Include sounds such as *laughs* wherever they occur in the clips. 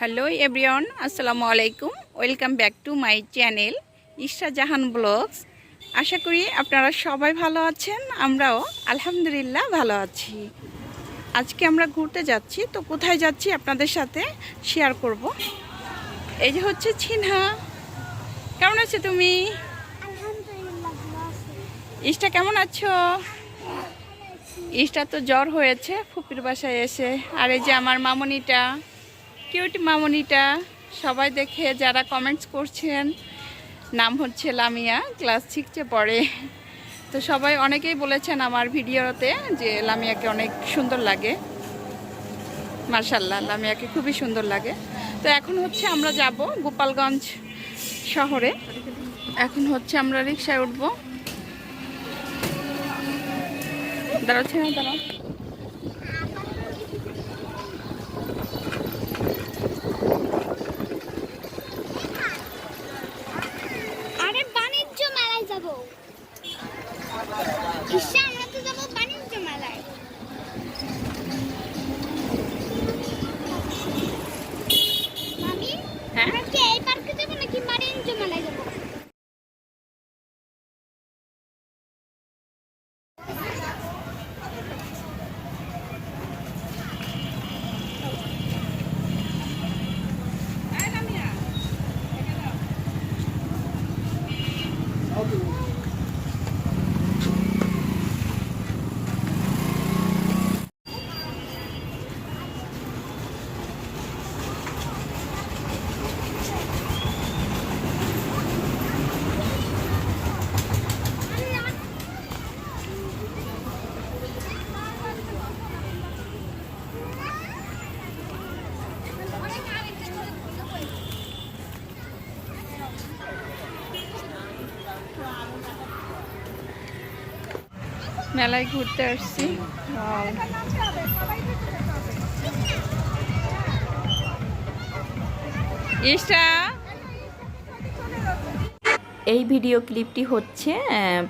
Hello everyone আসসালামু আলাইকুম। Welcome back to my channel Isha Jahan vlogs. আশা করি আপনারা সবাই ভালো আছেন আমরাও আলহামদুলিল্লাহ ভালো আছি। আজকে আমরা ঘুরতে যাচ্ছি তো কোথায় যাচ্ছি আপনাদের সাথে শেয়ার করব। এই যে হচ্ছে ছিনহা। কেমন আছো তুমি? ইশটা কেমন আছো। ইশটা তো জ্বর হয়েছে ফুপির বাসায় এসে। আর এই যে আমার মামনিটা। কিউট মামনিটা সবাই দেখে যারা কমেন্টস করছেন, নাম হচ্ছে লামিয়া ক্লাস সিক্সে পড়ে। তো সবাই অনেকেই বলেছেন আমার ভিডিওতে যে লামিয়াকে অনেক সুন্দর লাগে। মার্শাল্লাহ লামিয়াকে খুবই সুন্দর লাগে। তো এখন হচ্ছে আমরা যাব গোপালগঞ্জ শহরে। এখন হচ্ছে আমরা রিক্সায় উঠবো। দাঁড়াচ্ছে না দাঁড়াও আরে বাণিজ্য মেলায় যাব ঈশা আমরা তো যাব বাণিজ্য মেলায় মামি হ্যাঁ আমরা কি এই পার্কে যাব নাকি বাণিজ্য মেলায় যাব মেলায় ঘুরতে আসছি. এই ভিডিও ক্লিপটি হচ্ছে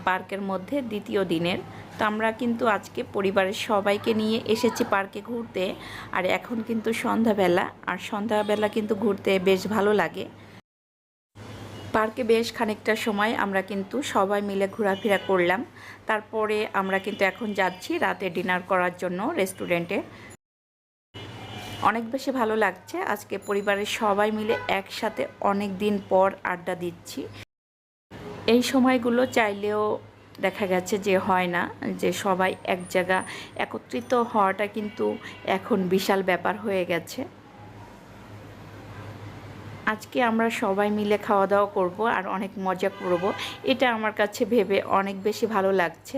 পার্কের মধ্যে দ্বিতীয় দিনের। তো আমরা কিন্তু আজকে পরিবারের সবাইকে নিয়ে এসেছি পার্কে ঘুরতে। আর এখন কিন্তু সন্ধ্যাবেলা আর সন্ধ্যাবেলা কিন্তু ঘুরতে বেশ ভালো লাগে। পার্কে বেশ খানিকটা সময় আমরা কিন্তু সবাই মিলে ঘোরাফেরা করলাম। তারপরে আমরা কিন্তু এখন যাচ্ছি রাতে ডিনার করার জন্য রেস্টুরেন্টে। অনেক বেশি ভালো লাগছে। আজকে পরিবারের সবাই মিলে একসাথে অনেক দিন পর আড্ডা দিচ্ছি। এই সময়গুলো চাইলেও দেখা গেছে যে হয় না, যে সবাই এক জায়গা একত্রিত হওয়াটা কিন্তু এখন বিশাল ব্যাপার হয়ে গেছে। আজকে আমরা সবাই মিলে খাওয়া দাওয়া করব আর অনেক মজা করব। এটা আমার কাছে ভেবে অনেক বেশি ভালো লাগছে।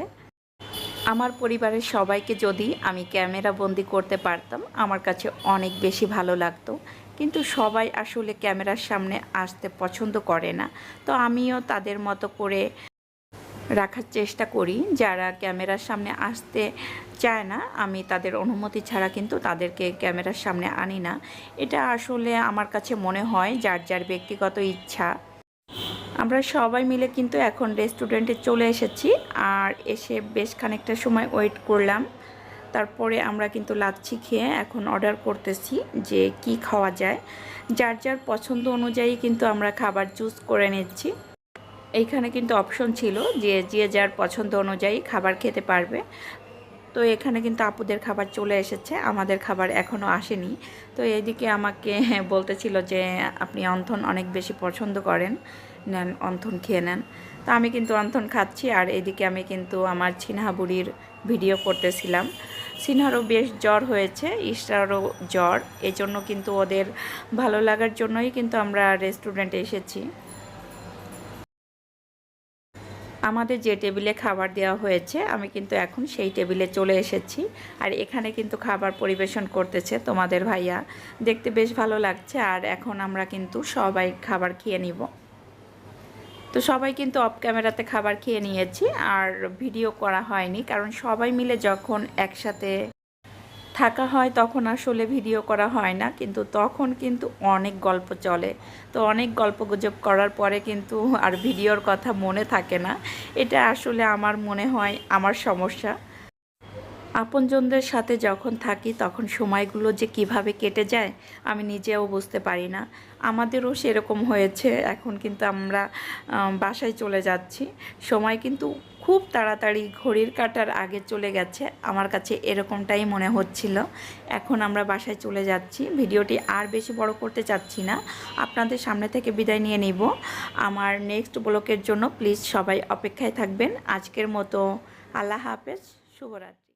আমার পরিবারের সবাইকে যদি আমি ক্যামেরা বন্দি করতে পারতাম, আমার কাছে অনেক বেশি ভালো লাগতো। কিন্তু সবাই আসলে ক্যামেরার সামনে আসতে পছন্দ করে না। তো আমিও তাদের মতো করে রাখার চেষ্টা করি। যারা ক্যামেরার সামনে আসতে চায় না, আমি তাদের অনুমতি ছাড়া কিন্তু তাদেরকে ক্যামেরার সামনে আনি না। এটা আসলে আমার কাছে মনে হয় যার যার ব্যক্তিগত ইচ্ছা। আমরা সবাই মিলে কিন্তু এখন রেস্টুরেন্টে চলে এসেছি আর এসে বেশ খানিকটা সময় ওয়েট করলাম। তারপরে আমরা কিন্তু লাচ্ছি খেয়ে এখন অর্ডার করতেছি যে কি খাওয়া যায়। যার যার পছন্দ অনুযায়ী কিন্তু আমরা খাবার চুজ করে নিচ্ছি। এইখানে কিন্তু অপশন ছিল যে যে যার পছন্দ অনুযায়ী খাবার খেতে পারবে। তো এখানে কিন্তু আপুদের খাবার চলে এসেছে, আমাদের খাবার এখনও আসেনি। তো এদিকে আমাকে *laughs* বলতেছিল যে, আপনি অন্থন অনেক বেশি পছন্দ করেন, নেন, অন্থন খেয়ে নেন। তো আমি কিন্তু অন্থন খাচ্ছি আর এদিকে আমি কিন্তু আমার ছিনহা বুড়ির ভিডিও করতেছিলাম। সিনহারও বেশ জ্বর হয়েছে ইস্টারও জ্বর। এজন্য কিন্তু ওদের ভালো লাগার জন্যই কিন্তু আমরা রেস্টুরেন্টে এসেছি। আমাদের যে টেবিলে খাবার দেওয়া হয়েছে, আমি কিন্তু এখন সেই টেবিলে চলে এসেছি। আর এখানে কিন্তু খাবার পরিবেশন করতেছে তোমাদের ভাইয়া। দেখতে বেশ ভালো লাগছে, আর এখন আমরা কিন্তু সবাই খাবার খেয়ে নিব। তো সবাই কিন্তু অফ ক্যামেরাতে খাবার খেয়ে নিয়েছি, আর ভিডিও করা হয়নি, কারণ সবাই মিলে যখন একসাথে থাকা হয় তখন আসলে ভিডিও করা হয় না। কিন্তু তখন কিন্তু অনেক গল্প চলে। তো অনেক গল্প গুজব করার পরে কিন্তু আর ভিডিওর কথা মনে থাকে না। এটা আসলে আমার মনে হয় আমার সমস্যা। আপনজনদের সাথে যখন থাকি তখন সময়গুলো যে কীভাবে কেটে যায় আমি নিজেও বুঝতে পারি না। আমাদেরও সেরকম হয়েছে। এখন কিন্তু আমরা বাসায় চলে যাচ্ছি। সময় কিন্তু খুব তাড়াতাড়ি ঘড়ির কাটার আগে চলে গেছে। আমার কাছে এরকমটাই মনে হচ্ছিল। এখন আমরা বাসায় চলে যাচ্ছি। ভিডিওটি আর বেশি বড় করতে চাচ্ছি না। আপনাদের সামনে থেকে বিদায় নিয়ে নিব। আমার নেক্সট ব্লকের জন্য প্লিজ সবাই অপেক্ষায় থাকবেন। আজকের মতো আল্লাহ হাফেজ। শুভরাত্রি।